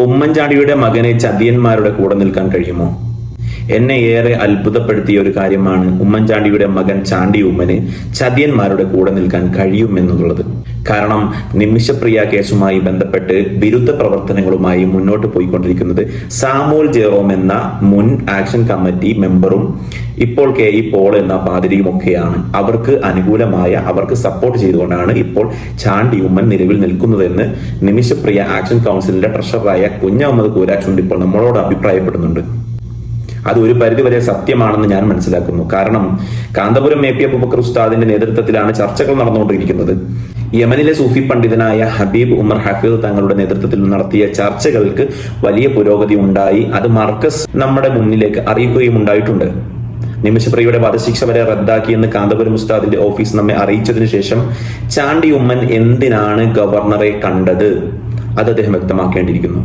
ഉമ്മൻചാണ്ടിയുടെ മകനെ ചതിയന്മാരുടെ കൂടെ നിൽക്കാൻ കഴിയുമോ? എന്നെ ഏറെ അത്ഭുതപ്പെടുത്തിയ ഒരു കാര്യമാണ് ഉമ്മൻചാണ്ടിയുടെ മകൻ ചാണ്ടി ഉമ്മന് ചതിയന്മാരുടെ കൂടെ നിൽക്കാൻ കഴിയുമെന്നുള്ളത്. കാരണം നിമിഷപ്രിയ കേസുമായി ബന്ധപ്പെട്ട് വിരുദ്ധ പ്രവർത്തനങ്ങളുമായി മുന്നോട്ട് പോയിക്കൊണ്ടിരിക്കുന്നത് സാമൂൽ ജെറോം എന്ന മുൻ ആക്ഷൻ കമ്മിറ്റി മെമ്പറും ഇപ്പോൾ കെ ഇ പോൾ എന്ന പാതിരിയുമൊക്കെയാണ്. അവർക്ക് അനുകൂലമായ അവർക്ക് സപ്പോർട്ട് ചെയ്തുകൊണ്ടാണ് ഇപ്പോൾ ചാണ്ടി ഉമ്മൻ നിലവിൽ നിൽക്കുന്നതെന്ന് നിമിഷപ്രിയ ആക്ഷൻ കൗൺസിലിന്റെ ട്രഷററായ കുഞ്ഞഹമ്മദ് കൂരാച്ചുണ്ട് ഇപ്പോൾ നമ്മളോട് അഭിപ്രായപ്പെടുന്നുണ്ട്. അത് ഒരു പരിധിവരെ സത്യമാണെന്ന് ഞാൻ മനസ്സിലാക്കുന്നു. കാരണം കാന്തപുരം എ പി അബുബക്കർ ഉസ്താദിന്റെ നേതൃത്വത്തിലാണ് ചർച്ചകൾ നടന്നുകൊണ്ടിരിക്കുന്നത്. യമനിലെ സൂഫി പണ്ഡിതനായ ഹബീബ് ഉമർ ഹഫീദ് തങ്ങളുടെ നേതൃത്വത്തിൽ നടത്തിയ ചർച്ചകൾക്ക് വലിയ പുരോഗതി ഉണ്ടായി. അത് മർക്കസ് നമ്മുടെ മുന്നിലേക്ക് അറിയിക്കുകയും ഉണ്ടായിട്ടുണ്ട്. നിമിഷപ്രിയയുടെ വധശിക്ഷ വരെ റദ്ദാക്കിയെന്ന് കാന്തപുരം ഉസ്താദിന്റെ ഓഫീസ് നമ്മെ അറിയിച്ചതിനു ശേഷം ചാണ്ടി ഉമ്മൻ എന്തിനാണ് ഗവർണറെ കണ്ടത്? അത് അദ്ദേഹം വ്യക്തമാക്കേണ്ടിയിരിക്കുന്നു.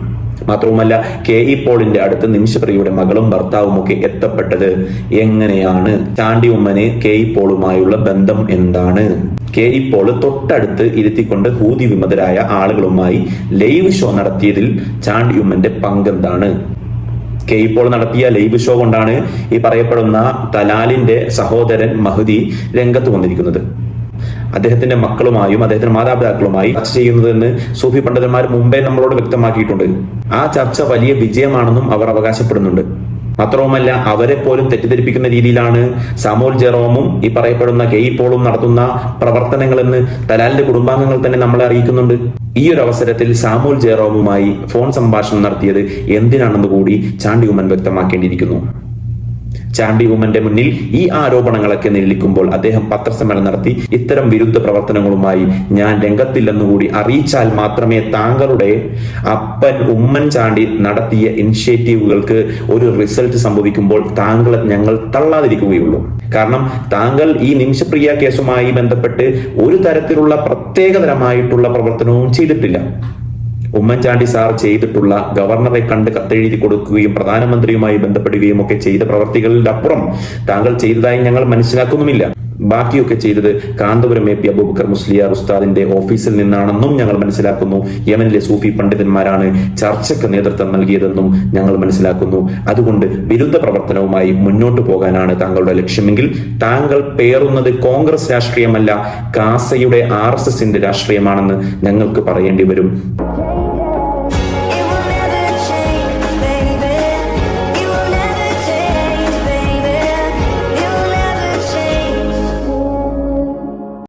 മാത്രവുമല്ല കെ ഇ പോളിന്റെ അടുത്ത് നിമിഷപ്രിയയുടെ മകളും ഭർത്താവും ഒക്കെ എത്തപ്പെട്ടത് എങ്ങനെയാണ്? ചാണ്ടി ഉമ്മന് കെ ഇ പോളുമായുള്ള ബന്ധം എന്താണ്? കെ ഇ പോൾ തൊട്ടടുത്ത് ഇരുത്തിക്കൊണ്ട് ഹൂതി വിമതരായ ആളുകളുമായി ലൈവ് ഷോ നടത്തിയതിൽ ചാണ്ടി ഉമ്മന്റെ പങ്കെന്താണ്? കെ ഇ പോൾ നടത്തിയ ലൈവ് ഷോ കൊണ്ടാണ് ഈ പറയപ്പെടുന്ന തലാലിന്റെ സഹോദരൻ മഹദി രംഗത്ത് വന്നിരിക്കുന്നത്. അദ്ദേഹത്തിന്റെ മക്കളുമായും അദ്ദേഹത്തിന്റെ മാതാപിതാക്കളുമായി ചർച്ച ചെയ്യുന്നതെന്ന് സൂഫി പണ്ഡിതന്മാർ മുമ്പേ നമ്മളോട് വ്യക്തമാക്കിയിട്ടുണ്ട്. ആ ചർച്ച വലിയ വിജയമാണെന്നും അവർ അവകാശപ്പെടുന്നുണ്ട്. മാത്രവുമല്ല അവരെ പോലും തെറ്റിദ്ധരിപ്പിക്കുന്ന രീതിയിലാണ് സാമോൽ ജെറോമും ഈ പറയപ്പെടുന്ന കെ ഇ പോളും നടത്തുന്ന പ്രവർത്തനങ്ങളെന്ന് തലാലിന്റെ കുടുംബാംഗങ്ങൾ തന്നെ നമ്മളെ അറിയിക്കുന്നുണ്ട്. ഈ ഒരു അവസരത്തിൽ സാമൂൽ ജെറോമുമായി ഫോൺ സംഭാഷണം നടത്തിയത് എന്തിനാണെന്ന് കൂടി ചാണ്ടി ഉമ്മൻ വ്യക്തമാക്കേണ്ടിയിരിക്കുന്നു. ചാണ്ടി ഉമ്മന്റെ മുന്നിൽ ഈ ആരോപണങ്ങളൊക്കെ നിലനിൽക്കുമ്പോൾ അദ്ദേഹം പത്രസമ്മേളനം നടത്തി ഇത്തരം വിരുദ്ധ പ്രവർത്തനങ്ങളുമായി ഞാൻ രംഗത്തില്ലെന്നുകൂടി അറിയിച്ചാൽ മാത്രമേ താങ്കളുടെ അപ്പൻ ഉമ്മൻ ചാണ്ടി നടത്തിയ ഇനിഷ്യേറ്റീവുകൾക്ക് ഒരു റിസൾട്ട് സംഭവിക്കുമ്പോൾ താങ്കൾ ഞങ്ങൾ തള്ളാതിരിക്കുകയുള്ളൂ. കാരണം താങ്കൾ ഈ നിമിഷപ്രിയ കേസുമായി ബന്ധപ്പെട്ട് ഒരു തരത്തിലുള്ള പ്രത്യേകതരമായിട്ടുള്ള പ്രവർത്തനവും ചെയ്തിട്ടില്ല. ഉമ്മൻചാണ്ടി സാർ ചെയ്തിട്ടുള്ള ഗവർണറെ കണ്ട് കത്തെഴുതി കൊടുക്കുകയും പ്രധാനമന്ത്രിയുമായി ബന്ധപ്പെടുകയും ഒക്കെ ചെയ്ത പ്രവർത്തികളിൽ അപ്പുറം താങ്കൾ ചെയ്തതായി ഞങ്ങൾ മനസ്സിലാക്കുന്നുമില്ല. ബാക്കിയൊക്കെ ചെയ്തത് കാന്തപുരം എ പി അബൂബക്കർ മുസ്ലിയാർ ഉസ്താദിന്റെ ഓഫീസിൽ നിന്നാണെന്നും ഞങ്ങൾ മനസ്സിലാക്കുന്നു. യമനിലെ സൂഫി പണ്ഡിതന്മാരാണ് ചർച്ചയ്ക്ക് നേതൃത്വം നൽകിയതെന്നും ഞങ്ങൾ മനസ്സിലാക്കുന്നു. അതുകൊണ്ട് വിരുദ്ധ പ്രവർത്തനവുമായി മുന്നോട്ട് പോകാനാണ് താങ്കളുടെ ലക്ഷ്യമെങ്കിൽ താങ്കൾ പേറുന്നത് കോൺഗ്രസ് രാഷ്ട്രീയമല്ല കാസയുടെ ആർ എസ് എസിന്റെ രാഷ്ട്രീയമാണെന്ന് ഞങ്ങൾക്ക് പറയേണ്ടി വരും.